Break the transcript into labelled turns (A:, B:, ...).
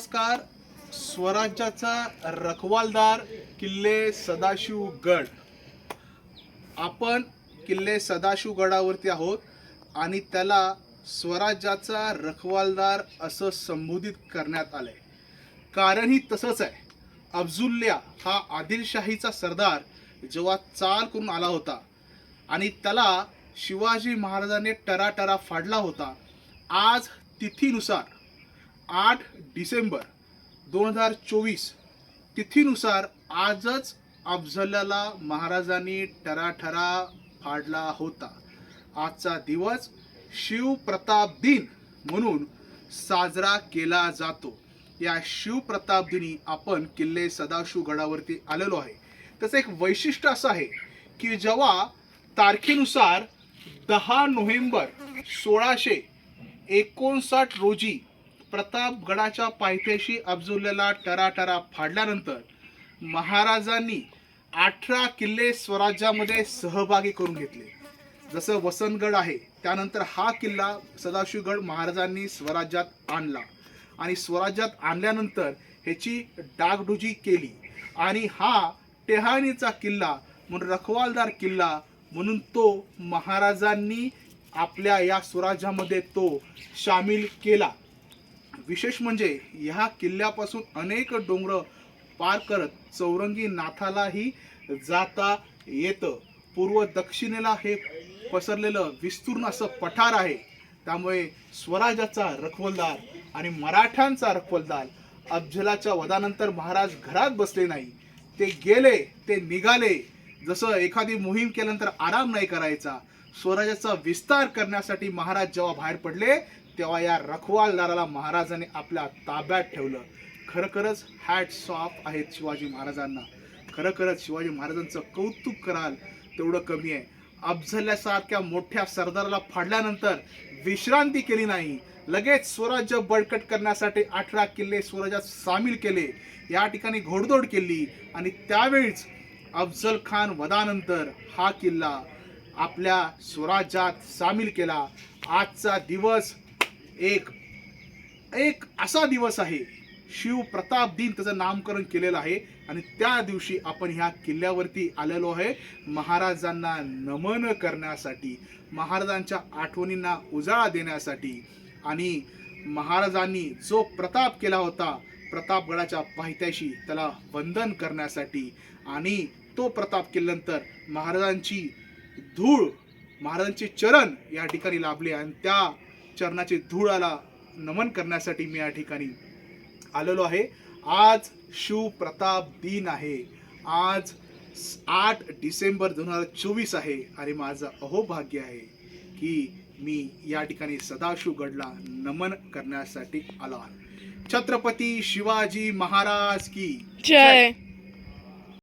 A: नमस्कार. स्वराज्याचा रखवालदार किल्ले सदाशिव गड. आपण किल्ले सदाशिव गडावरती आहोत आणि त्याला स्वराज्याचा रखवालदार असं संबोधित करण्यात आलंय. कारणही तसंच आहे. अफजुल्ल्या हा आदिलशाहीचा सरदार जेव्हा चाल करून आला होता आणि त्याला शिवाजी महाराजांनी टराटरा फाडला होता आज तिथीनुसार आठ डिसेंबर दोन हजार चोवीस तिथीनुसार आजच अफझल्याला महाराजांनी ठराठरा फाडला होता. आजचा दिवस शिवप्रताप दिन म्हणून साजरा केला जातो. या शिवप्रताप दिनी आपण किल्ले सदाशिवगडावरती आलेलो आहे. त्याचं एक वैशिष्ट्य असं आहे की जेव्हा तारखेनुसार दहा नोव्हेंबर सोळाशे एकोणसाठ रोजी प्रतापगडाच्या पायथ्याशी अफजुल्ल्याला टराटरा फाडल्यानंतर महाराजांनी अठरा किल्ले स्वराज्यामध्ये सहभागी करून घेतले. जसं वसंतगड आहे त्यानंतर हा किल्ला सदाशिवगड महाराजांनी स्वराज्यात आणला. आणि स्वराज्यात आणल्यानंतर ह्याची डागडुजी केली. आणि हा टेहाणीचा किल्ला म्हणून रखवालदार किल्ला म्हणून तो महाराजांनी आपल्या या स्वराज्यामध्ये तो सामील केला. विशेष म्हणजे ह्या किल्ल्यापासून अनेक डोंगर पार करत चौरंगी नाथालाही जाता येतं. पूर्व दक्षिणेला हे पसरलेलं विस्तूर्ण असं पठार आहे. त्यामुळे स्वराज्याचा रखवलदार आणि मराठ्यांचा रखवलदार अफजलाच्या वधानंतर महाराज घरात बसले नाही. ते गेले ते निघाले. जसं एखादी मोहीम केल्यानंतर आराम नाही करायचा स्वराज्याचा विस्तार करण्यासाठी महाराज जेव्हा बाहेर पडले तेव्हा या रखवालदाराला महाराजांनी आपल्या ताब्यात ठेवलं. खरोखरच हॅट्स ऑफ आहेत शिवाजी महाराजांना. खरखरच शिवाजी महाराजांचं कौतुक कराल तेवढं कमी आहे. अफझल्यासारख्या मोठ्या सरदाराला फाडल्यानंतर विश्रांती केली नाही. लगेच स्वराज्य बळकट करण्यासाठी अठरा किल्ले स्वराज्यात सामील केले. या ठिकाणी घोडदौड केली आणि त्यावेळीच अफजल खान वधानंतर हा किल्ला आपल्या स्वराज्यात सामील केला. आजचा दिवस एक एक असा दिवस आहे. शिव प्रताप दिन त्याचं नामकरण केलेलं आहे. आणि त्या दिवशी आपण ह्या किल्ल्यावरती आलेलो आहे. महाराजांना नमन करण्यासाठी महाराजांच्या आठवणींना उजाळा देण्यासाठी. आणि महाराजांनी जो प्रताप केला होता प्रतापगडाच्या पायथ्याशी त्याला वंदन करण्यासाठी. आणि तो प्रताप केल्यानंतर महाराजांची धूळ महाराजांचे चरण या ठिकाणी लाभले. आणि त्या चरणाची धूळाला नमन करण्यासाठी मी या ठिकाणी आलेलो आहे. आज शिवप्रताप दिन आहे. आज आठ डिसेंबर दोन हजार चोवीस आहे. आणि माझं अहोभाग्य आहे की मी या ठिकाणी सदाशिवगडला नमन करण्यासाठी आलो छत्रपती शिवाजी महाराज की
B: जय.